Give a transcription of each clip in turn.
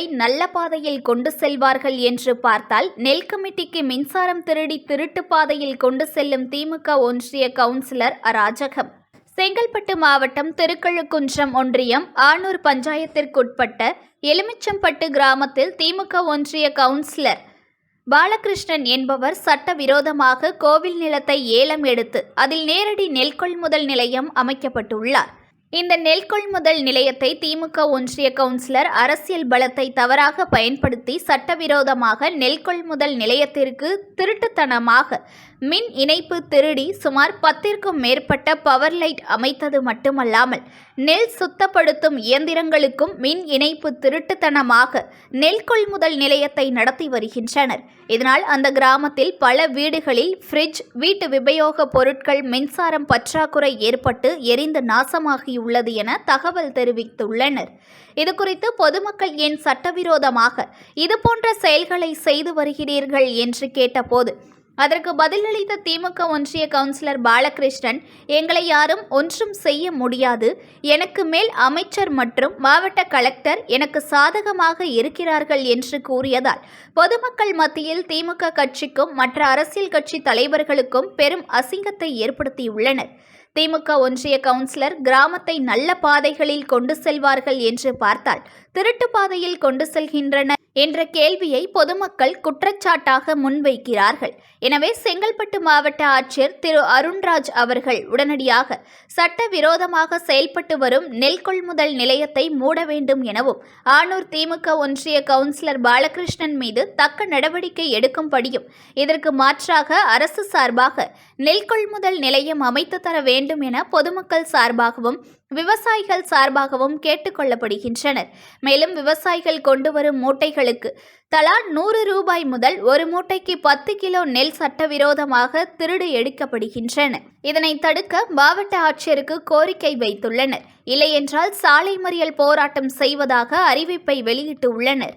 நல்ல பாதையில் கொண்டு செல்வார்கள் என்று பார்த்தால் நெல் கமிட்டிக்கு மின்சாரம் திருடி திருட்டு பாதையில் கொண்டு செல்லும் திமுக ஒன்றிய கவுன்சிலர் அராஜகம். செங்கல்பட்டு மாவட்டம் திருக்கழுக்குன்றம் ஒன்றியம் ஆனூர் பஞ்சாயத்திற்குட்பட்ட எலுமிச்சம்பட்டு கிராமத்தில் திமுக ஒன்றிய கவுன்சிலர் பாலகிருஷ்ணன் என்பவர் சட்டவிரோதமாக கோவில் நிலத்தை ஏலம் எடுத்து அதில் நேரடி நெல் கொள்முதல் நிலையம் அமைக்கப்பட்டுள்ளார். இந்த நெல் கொள்முதல் நிலையத்தை திமுக ஒன்றிய கவுன்சிலர் அரசியல் பலத்தை தவறாக பயன்படுத்தி சட்டவிரோதமாக நெல் கொள்முதல் நிலையத்திற்கு திருட்டுத்தனமாக மின் இணைப்பு திருடி சுமார் பத்திற்கும் மேற்பட்ட பவர் லைட் அமைத்தது மட்டுமல்லாமல் நெல் சுத்தப்படுத்தும் இயந்திரங்களுக்கும் மின் இணைப்பு திருட்டுத்தனமாக நெல் கொள்முதல் நிலையத்தை நடத்தி வருகின்றனர். இதனால் அந்த கிராமத்தில் பல வீடுகளில் ஃப்ரிட்ஜ் வீட்டு உபயோக பொருட்கள் மின்சாரம் பற்றாக்குறை ஏற்பட்டு எரிந்து நாசமாகியுள்ளது என தகவல் தெரிவித்துள்ளனர். இதுகுறித்து பொதுமக்கள் ஏன் சட்டவிரோதமாக இதுபோன்ற செயல்களை செய்து வருகிறீர்கள் என்று கேட்டபோது அதற்கு பதிலளித்த திமுக ஒன்றிய கவுன்சிலர் பாலகிருஷ்ணன் எங்களை யாரும் ஒன்றும் செய்ய முடியாது. எனக்கு மேல் அமைச்சர் மற்றும் மாவட்ட கலெக்டர் எனக்கு சாதகமாக இருக்கிறார்கள் என்று கூறியதால் பொதுமக்கள் மத்தியில் திமுக கட்சிக்கும் மற்ற அரசியல் கட்சி தலைவர்களுக்கும் பெரும் அசிங்கத்தை ஏற்படுத்தியுள்ளனர். திமுக ஒன்றிய கவுன்சிலர் கிராமத்தை நல்ல பாதைகளில் கொண்டு செல்வார்கள் என்று பார்த்தால் திருட்டு பாதையில் கொண்டு செல்கின்றனர் என்ற கேள்வியை பொதுமக்கள் குற்றச்சாட்டாக முன்வைக்கிறார்கள். எனவே செங்கல்பட்டு மாவட்ட ஆட்சியர் திரு அருண்ராஜ் அவர்கள் உடனடியாக சட்டவிரோதமாக செயல்பட்டு வரும் நெல் கொள்முதல் நிலையத்தை மூட வேண்டும் எனவும் ஆனூர் திமுக ஒன்றிய கவுன்சிலர் பாலகிருஷ்ணன் மீது தக்க நடவடிக்கை எடுக்கும்படியும் இதற்கு மாற்றாக அரசு சார்பாக நெல் கொள்முதல் நிலையம் அமைத்து தர வேண்டும் என பொதுமக்கள் சார்பாகவும் விவசாயிகள் சார்பாகவும் கேட்டுக்கொள்ளப்படுகின்றனர் மேலும் விவசாயிகள் கொண்டு வரும் மூட்டைகளுக்கு தலா நூறு ரூபாய் முதல் ஒரு மூட்டைக்கு பத்து கிலோ நெல் சட்டவிரோதமாக திருடு எடுக்கப்படுகின்றன. இதனை தடுக்க மாவட்ட ஆட்சியருக்கு கோரிக்கை வைத்துள்ளனர். இல்லையென்றால் சாலை மறியல் போராட்டம் செய்வதாக அறிவிப்பை வெளியிட்டு உள்ளனர்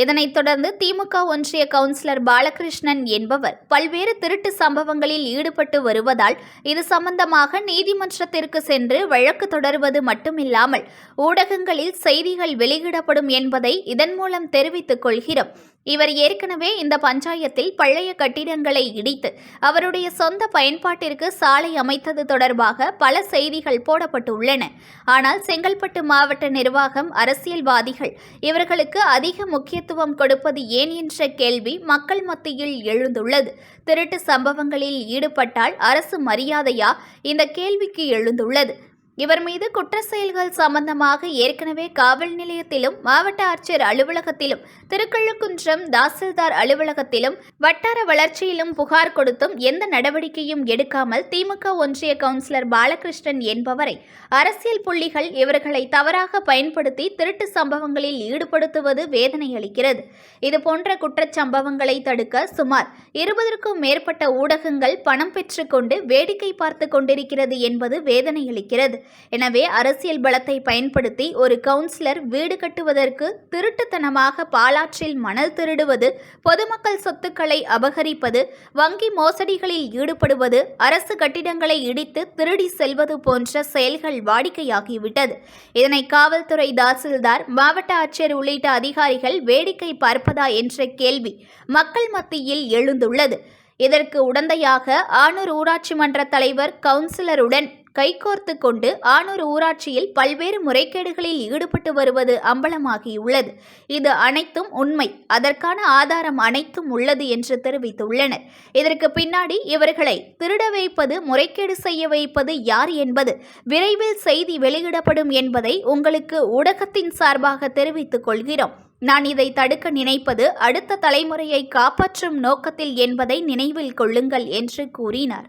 இதனைத் தொடர்ந்து திமுக ஒன்றிய கவுன்சிலர் பாலகிருஷ்ணன் என்பவர் பல்வேறு திருட்டு சம்பவங்களில் ஈடுபட்டு வருவதால் இது சம்பந்தமாக நீதிமன்றத்திற்கு சென்று வழக்கு தொடர்வது மட்டுமில்லாமல் ஊடகங்களில் செய்திகள் வெளியிடப்படும் என்பதை இதன் மூலம் தெரிவித்துக் கொள்கிறோம். இவர் ஏற்கனவே இந்த பஞ்சாயத்தில் பழைய கட்டிடங்களை இடித்து அவருடைய சொந்த பயன்பாட்டிற்கு சாலை அமைத்தது தொடர்பாக பல செய்திகள் போடப்பட்டுள்ளன. ஆனால் செங்கல்பட்டு மாவட்ட நிர்வாகம் அரசியல்வாதிகள் இவர்களுக்கு அதிக முக்கியத்துவம் கொடுப்பது ஏன் என்ற கேள்வி மக்கள் மத்தியில் எழுந்துள்ளது. திருட்டு சம்பவங்களில் ஈடுபட்டால் அரசு மரியாதையா? இந்த கேள்விக்கு எழுந்துள்ளது. இவர் மீது குற்ற செயல்கள் சம்பந்தமாக ஏற்கனவே காவல் நிலையத்திலும் மாவட்ட ஆட்சியர் அலுவலகத்திலும் திருக்கழுக்குன்றம் தாசில்தார் அலுவலகத்திலும் வட்டார வளர்ச்சியிலும் புகார் கொடுத்தும் எந்த நடவடிக்கையும் எடுக்காமல் திமுக ஒன்றிய கவுன்சிலர் பாலகிருஷ்ணன் என்பவரை அரசியல் புள்ளிகள் இவர்களை தவறாக பயன்படுத்தி திருட்டு சம்பவங்களில் ஈடுபடுத்துவது வேதனை அளிக்கிறது இதுபோன்ற குற்றச்சம்பவங்களை தடுக்க சுமார் இருபதற்கும் மேற்பட்ட ஊடகங்கள் பணம் பெற்றுக்கொண்டு வேடிக்கை பார்த்து கொண்டிருக்கிறது என்பது வேதனை அளிக்கிறது எனவே அரசியல் பலத்தை பயன்படுத்தி ஒரு கவுன்சிலர் வீடு கட்டுவதற்கு திருட்டுத்தனமாக பாலாற்றில் மணல் திருடுவது பொதுமக்கள் சொத்துக்களை அபகரிப்பது வங்கி மோசடிகளில் ஈடுபடுவது அரசு கட்டிடங்களை இடித்து திருடி செல்வது போன்ற செயல்கள் வாடிக்கையாகிவிட்டது. இதனை காவல்துறை தாசில்தார் மாவட்ட ஆட்சியர் உள்ளிட்ட அதிகாரிகள் வேடிக்கை பார்ப்பதா என்ற கேள்வி மக்கள் மத்தியில் எழுந்துள்ளது. இதற்கு உடந்தையாக ஆனூர் ஊராட்சி மன்ற தலைவர் கவுன்சிலருடன் கைகோர்த்து கொண்டு ஆனூர் ஊராட்சியில் பல்வேறு முறைகேடுகளில் ஈடுபட்டு வருவது அம்பலமாகியுள்ளது. இது அனைத்தும் உண்மை. அதற்கான ஆதாரம் அனைத்தும் உள்ளது என்று தெரிவித்துள்ளனர். இதற்கு பின்னாடி இவர்களை திருட வைப்பது முறைகேடு செய்ய வைப்பது யார் என்பது விரைவில் செய்தி வெளியிடப்படும் என்பதை உங்களுக்கு ஊடகத்தின் சார்பாக தெரிவித்துக் கொள்கிறோம். நான் இதை தடுக்க நினைப்பது அடுத்த தலைமுறையை காப்பாற்றும் நோக்கத்தில் என்பதை நினைவில் கொள்ளுங்கள் என்று கூறினார்.